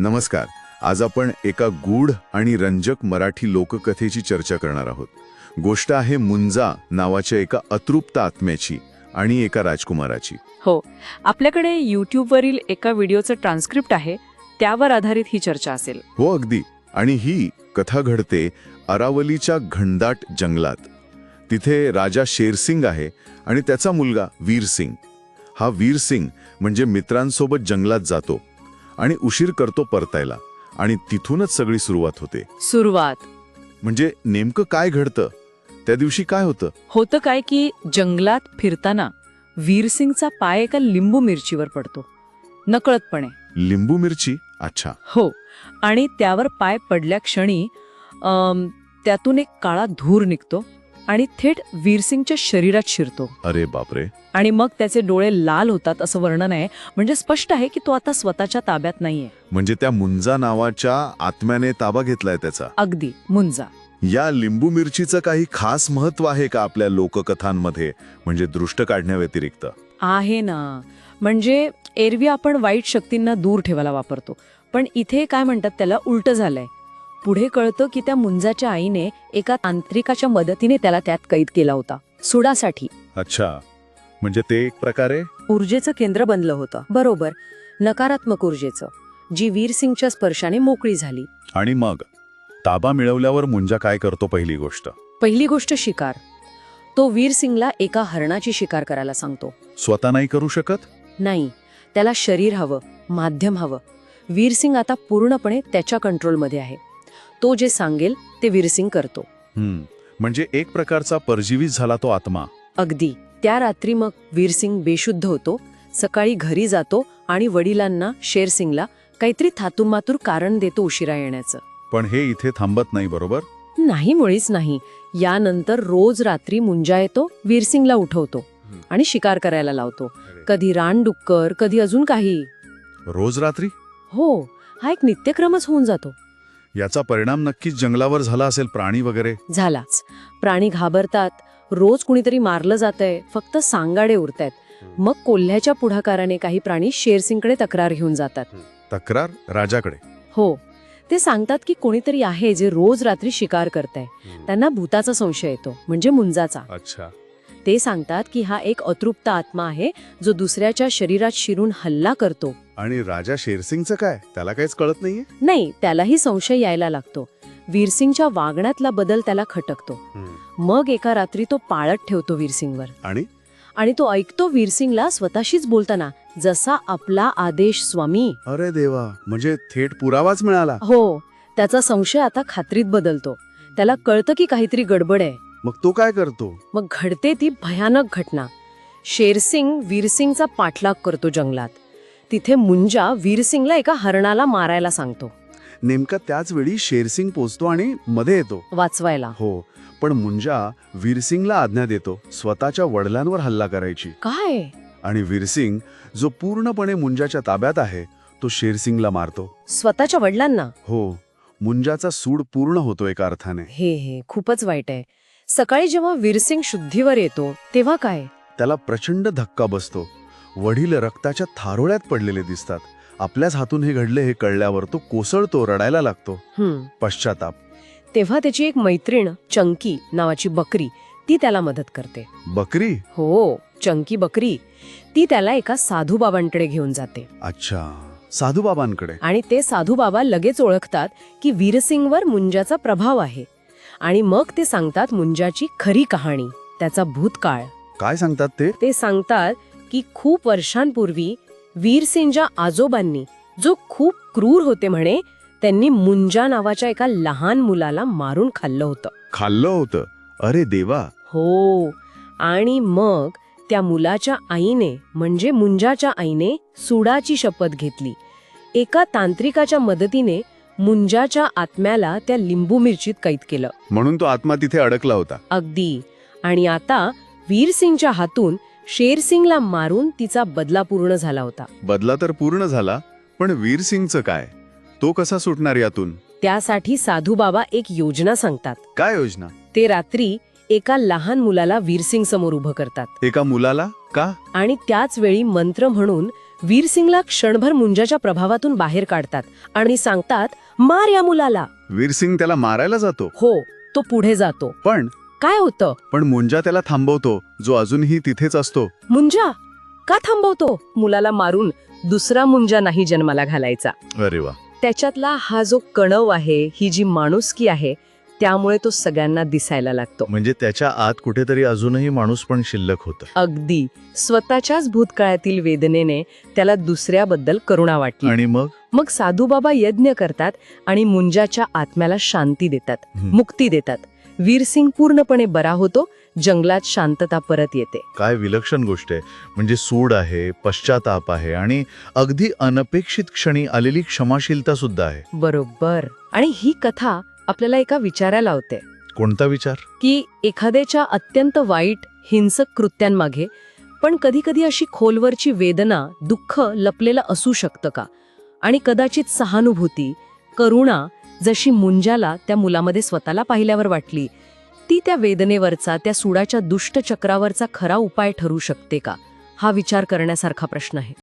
नमस्कार. आज आपण एका गूढ आणि रंजक मराठी लोककथेची चर्चा करणार आहोत. गोष्ट आहे मुंजा नावाच्या एका अतृप्त आत्म्याची आणि एका राजकुमाराची. हो. आपल्याकडे यूट्यूबवरील एका व्हिडिओचं ट्रान्स्क्रिप्ट आहे त्यावर आधारित ही चर्चा असेल. हो अगदी. आणि ही कथा घडते अरावलीच्या घनदाट जंगलात. तिथे राजा शेरसिंग आहे आणि त्याचा मुलगा वीरसिंग. हा वीरसिंग म्हणजे मित्रांसोबत जंगलात जातो. आणि उशीर करतो परतायला. आणि तिथूनच सगळी सुरुवात होते. सुरुवात. म्हणजे नेमकं काय घडतं? त्या दिवशी काय होतं? होतं काय की जंगलात फिरताना वीरसिंगचा पाय एका लिंबू मिरचीवर पडतो. नकळतपणे. लिंबू मिरची? अच्छा. हो. आणि त्यावर पाय पडल्या क्षणी त्यातून एक काळा धूर निघतो. आणि थेट वीरसिंगच्या शरीरात शिरतो. अरे बापरे. आणि मग त्याचे डोळे लाल होतात असं वर्णन आहे. म्हणजे स्पष्ट आहे की तो आता स्वतःच्या ताब्यात नाहीये. म्हणजे त्या मुंजा नावाच्या आत्म्याने ताबा घेतलाय त्याचा. अगदी मुंजा. या लिंबू मिरचीचं काही खास महत्त्व आहे का आपल्या लोककथांमध्ये? म्हणजे दृष्ट काढण्याव्यतिरिक्त. आहे ना. म्हणजे एरवी आपण वाईट शक्तींना दूर ठेवायला वापरतो. पण इथे काय म्हणतात त्याला? उलट झालंय. पुढे कळतं की त्या मुंजाच्या आईने एका तांत्रिकाच्या मदतीने त्याला त्यात कैद केला होता. सुडासाठी. अच्छा. म्हणजे ते एक प्रकारे? ऊर्जेचं केंद्र बनलं होतं. बरोबर. नकारात्मक ऊर्जेचं. जी वीरसिंगच्या स्पर्शाने मोकळी झाली. आणि मग? ताबा मिळवल्यावर मुंजा काय करतो पहिली गोष्ट? पहिली गोष्ट शिकार. तो वीरसिंगला एका हरणाची शिकार करायला सांगतो. स्वतः नाही करू शकत? नाही. त्याला शरीर हवं माध्यम हवं. वीरसिंग आता पूर्णपणे त्याच्या कंट्रोलमध्ये आहे. तो जे सांगेल ते वीरसिंग करतो. म्हणजे एक प्रकारचा परजीवीच झाला तो आत्मा. अगदी. त्या रात्री मग वीरसिंग बेशुद्ध होतो सकाळी घरी जातो आणि वडिलांना शेरसिंगला काहीतरी थातूमातूर कारण देतो उशिरा येण्याचं. पण हे इथे थांबत नाही बरोबर? नाही मुळीच नाही. यानंतर रोज रात्री मुंजा येतो वीरसिंगला उठवतो आणि शिकार करायला लावतो. कधी रानडुक्कर कधी अजून काही. रोज रात्री? हो. हा एक नित्यक्रमच होऊन जातो. याचा परिणाम नक्कीच जंगलावर झाला असेल प्राणी वगैरे. झालाच. प्राणी घाबरतात रोज कुणीतरी मारलं जातंय फक्त सांगाडे उरतायत मग कोल्ह्याच्या पुढाकाराने काही प्राणी शेरसिंगकडे तक्रार घेऊन जातात. तक्रार राजाकडे. हो. ते सांगतात की कोणीतरी आहे जे रोज रात्री शिकार करताय. त्यांना भूताचा संशय येतो म्हणजे मुंजाचा. अच्छा. ते सांगतात की हा एक अतृप्त आत्मा आहे जो दुसऱ्याच्या शरीरात शिरून हल्ला करतो. आणि राजा शेरसिंगचं काय? त्याला काहीच कळत नाहीये? नाही त्यालाही संशय यायला लागतो. वीरसिंगच्या वागण्यातला बदल त्याला खटकतो. मग एका रात्री तो पाळत ठेवतो वीरसिंगवर. आणि? आणि तो ऐकतो वीरसिंगला स्वतःशीच बोलताना जसा आपला आदेश स्वामी. अरे देवा म्हणजे थेट पुरावाच मिळाला? हो त्याचा संशय आता खात्रीत बदलतो. त्याला कळतं की काहीतरी गडबड आहे. मग तो काय करतो? मग घडते ती भयानक घटना. शेरसिंग वीरसिंगचा पाठलाग करतो जंगलात. तिथे मुंजा वीरसिंगला एका हरणाला मारायला सांगतो. नेमका त्याच वेळी शेरसिंग पोचतो आणि मध्ये येतो. वाचवायला. हो पण मुंजा वीरसिंगला आज्ञा देतो स्वतःच्या वडिलांवर हल्ला करायची. काय? आणि वीरसिंग जो पूर्णपणे मुंजाच्या ताब्यात आहे तो शेरसिंगला मारतो. स्वतःच्या वडिलांना? हो मुंजाचा सूड पूर्ण होतो एका अर्थाने. हे हे खूपच वाईट आहे. सकाळी जेव्हा वीरसिंग शुद्धीवर येतो तेव्हा काय? त्याला प्रचंड धक्का बसतो. वडील रक्ताच्या थारोळ्यात पडलेले दिसतात. आपल्याच हातून हे घडले हे कळल्यावर तो कोसळतो रडायला लागतो. पश्चाताप. तेव्हा त्याची एक मैत्रीण चंकी नावाची बकरी ती त्याला मदत करते. बकरी? हो चंकी बकरी. ती त्याला एका साधू बाबांकडे घेऊन जाते. अच्छा. साधूबाबांकडे? आणि ते साधू बाबा लगेच ओळखतात की वीरसिंगवर मुंजाचा प्रभाव आहे. आणि मग ते सांगतात मुंजाची खरी कहाणी त्याचा भूतकाळ. काय सांगतात ते? ते सांगतात की खूप वर्षांपूर्वी वीरसिंगच्या आजोबांनी जो खूप क्रूर होते म्हणे त्यांनी मुंजा नावाच्या एका लहान मुलाला मारून खाल्लं होतं. खाल्लं होतं? अरे देवा! हो. आणि मग त्या मुलाच्या आईने म्हणजे मुंजाच्या आईने सुडाची शपथ घेतली. एका तांत्रिकाच्या मदतीने मुंजाच्या आत्म्याला त्या लिंबू मिरचीत कैद केलं. म्हणून तो आत्मा तिथे अडकला होता. अगदी. आणि आता वीरसिंगच्या हातून शेरसिंगला मारून तिचा बदला पूर्ण झाला होता. बदला तर पूर्ण झाला पण वीरसिंगचं काय? तो कसा सुटणार यातून? त्यासाठी साधू बाबा एक योजना सांगतात. काय योजना? ते रात्री एका लहान मुलाला वीरसिंग समोर उभं करतात. एका मुलाला? का? आणि त्याच वेळी मंत्र म्हणून वीरसिंगला क्षणभर मुंजाच्या प्रभावातून बाहेर काढतात आणि सांगतात मार या मुलाला. वीरसिंग त्याला मारायला जातो? हो तो पुढे जातो. पण काय होतं? पण मुंजा त्याला थांबवतो जो अजूनही तिथेच असतो. मुंजा? का थांबवतो? मुलाला मारून दुसरा मुंजा नाही जन्माला घालायचा. अरे वा. त्याच्यातला हा जो कणव आहे ही जी माणुसकी आहे त्यामुळे तो सगळ्यांना दिसायला लागतो. म्हणजे त्याच्या आत कुठेतरी अजूनही माणूस पण शिल्लक होत. अगदी. स्वतःच्याच भूतकाळातील वेदनेने त्याला दुसऱ्याबद्दल करुणा वाटली. आणि मग? मग साधूबाबा यज्ञ करतात आणि मुंजाच्या आत्म्याला शांती देतात. मुक्ती देतात. वीरसिंग पूर्णपणे बरा होतो जंगलात शांतता परत येते. काय विलक्षण गोष्ट आहे. म्हणजे सूड आहे पश्चाताप आहे आणि अगदी अनपेक्षित क्षणी आलेली क्षमाशीलता सुद्धा आहे. बरोबर. आणि ही कथा आपल्याला एका विचारायला लावते कोणता विचार? की एखाद्याच्या अत्यंत वाईट हिंसक कृत्यांमागे पण कधीकधी अशी खोलवरची वेदना दुःख लपलेलं असू शकतं का? आणि कदाचित सहानुभूती करुणा जशी मुंजाला त्या मुलामध्ये स्वतःला पाहिल्यावर वाटली ती त्या वेदनेवरचा त्या सुडाच्या दुष्ट चक्रावरचा खरा उपाय ठरू शकते का? हा विचार करण्यासारखा प्रश्न आहे.